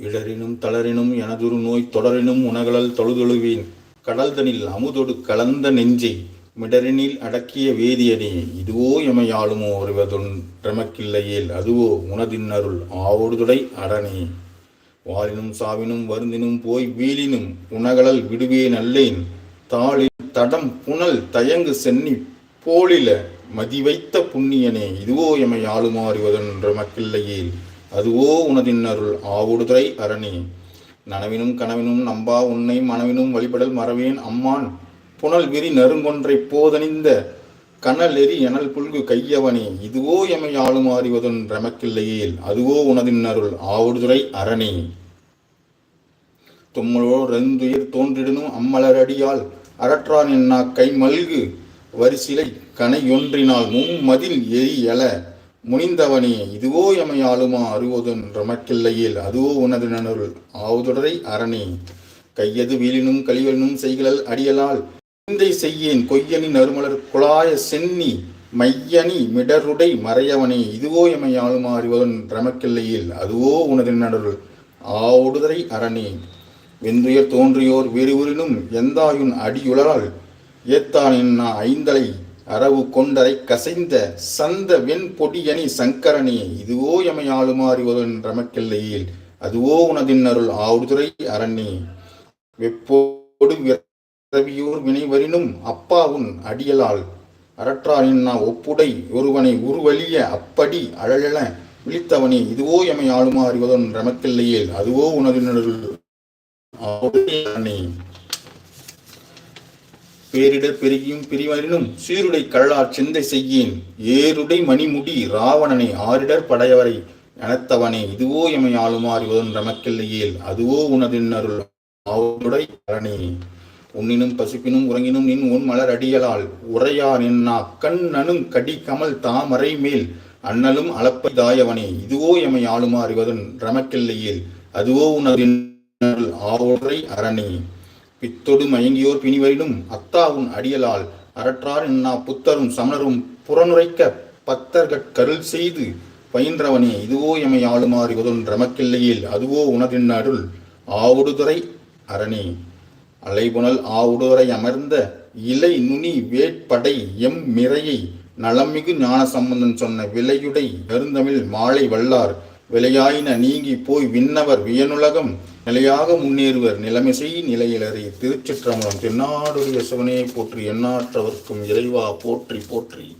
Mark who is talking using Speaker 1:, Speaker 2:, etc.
Speaker 1: இடரினும் தளரினும் எனதொரு நோய் தொடரினும் உணகலல் தொழுதொழுவேன். கடல்தனில் அமுதொடு கலந்த நெஞ்சை மிடரினில் அடக்கிய வேதியனே இதுவோ எமையாளுமோ ஒருவதொன்றமக்கில்லையேல் அதுவோ உனதின்னருள் ஆவோடுதுடை அரணே. வாரினும் சாவினும் வருந்தினும் போய் வீழினும் உணகலல் விடுவே நல்லேன் தாளின் தடம் புனல் தயங்கு சென்னி போலில மதிவைத்த புண்ணியனே இதுவோ எமை ஆளுமாறுவதொன்றமக்கில்லையேல் அதுவோ உனதின்னருள் ஆவுடுதுறை அரணே. நனவினும் கனவினும் நம்பா உன்னை மனவினும் வழிபடல் மறவேன் அம்மான். புனல் விரி நறுங்கொன்றை போதணிந்த கனல் எரி எனல் புல்கு கையவனே. இதுவோ எமை ஆளுமாறுவதொன்றமக்கில்லையேல் அதுவோ உனதின்னருள் ஆவுடுதுறை அரணே. தும்மலோ ரெந்துயிர் தோன்றிடனும் அம்மலரடியால் அறற்றான் என்னா கை மல்கு வரிசிலை கனையொன்றினால். மும்மதில் எரி எல முனிந்தவனே இதுவோ எமை ஆளுமா அறுவதன் ரமக்கில்லையில் அதுவோ உனது நனருள் ஆவுதுடரை அரணே. கையது வீலினும் கழிவனும் செய்களல் அடியலால் சிந்தை செய்யேன் கொய்யனி நறுமலர் குழாய சென்னி மையனி மிடருடை மறையவனே இதுவோ எமை ஆளுமா அறிவதன் ரமக்கில்லையில் அதுவோ உனது நனருள் ஆவுடுதரை அரணே. வெந்துயர் தோன்றியோர் விரிவுரினும் எந்தாயுன் அடியுளரால் ஏத்தானின் நான் ஐந்தலை அரவு கொண்டரை கசைந்த சந்த வெண் பொடியணி சங்கரனே இதுவோ எமை ஆளுமாறிவதன் ரமக்கில்லையில் அதுவோ உனதின்னருள் ஆவுதுரை அரண்யே வெப்போடு விரவியூர் வினைவரினும் அப்பாவுன் அடியலால் அரற்றார் ஒப்புடை ஒருவனை உருவலிய அப்படி அழலென விழித்தவனே இதுவோ எமை ஆளுமா ரமக்கில்லையில் அதுவோ உனதின்னருள் ஆவுதுரை அரணே. பேரிடர் பெருகியும் பிரிவரினும் சீருடை கள்ளார் சிந்தை செய்யேன். ஏருடை மணிமுடி ராவணனை ஆரிடர் படையவரை எனத்தவனே இதுவோ எமை ஆளுமாறுவதன் ரமக்கில்லையேல் அதுவோ உனதின்னருள் ஆவுடை அரணே உன்னினும் பசிப்பினும் உறங்கினும் நின் உன் மலர் அடியலால் உரையா நின்னா கண்ணனும் கடி கமல் தாமரை மேல் அண்ணலும் அளப்பை தாயவனே இதுவோ எமை ஆளுமா ரமக்கில்லையில் ரமக்கில்லையேல் அதுவோ உனதின் ஆவுரை அரணே. பித்தொடு மயங்கியோர் பிணிவரிடும் அத்தாவுன் அடியலால் அரற்றார் என்னா புத்தரும் சமணரும் புறனுரைக்க பத்தர்கட் கருள் செய்து பயின்றவனே இதுவோ எமை ஆளுமாறு உதன் ரமக்கில்லையில் அதுவோ உனதின் அருள் ஆவுடுதுறை அரணே. அலைபுணல் ஆவுடுதுறை அமர்ந்த இலை நுனி வேட்படை எம் மிரையை நலமிகு ஞான சம்பந்தன் சொன்ன விலையுடை நெருந்தமிழ் மாலை வல்லார் விலையாயின நீங்கி போய் விண்ணவர் வியனுலகம் நிலையாக முன்னேறுவர் நிலைமிசை நிலையிலறி திருச்சிற்றம்பலம். தென்னாடுடைய சிவனையை போற்றி எண்ணாற்றவர்க்கும் இறைவா போற்றி போற்றி.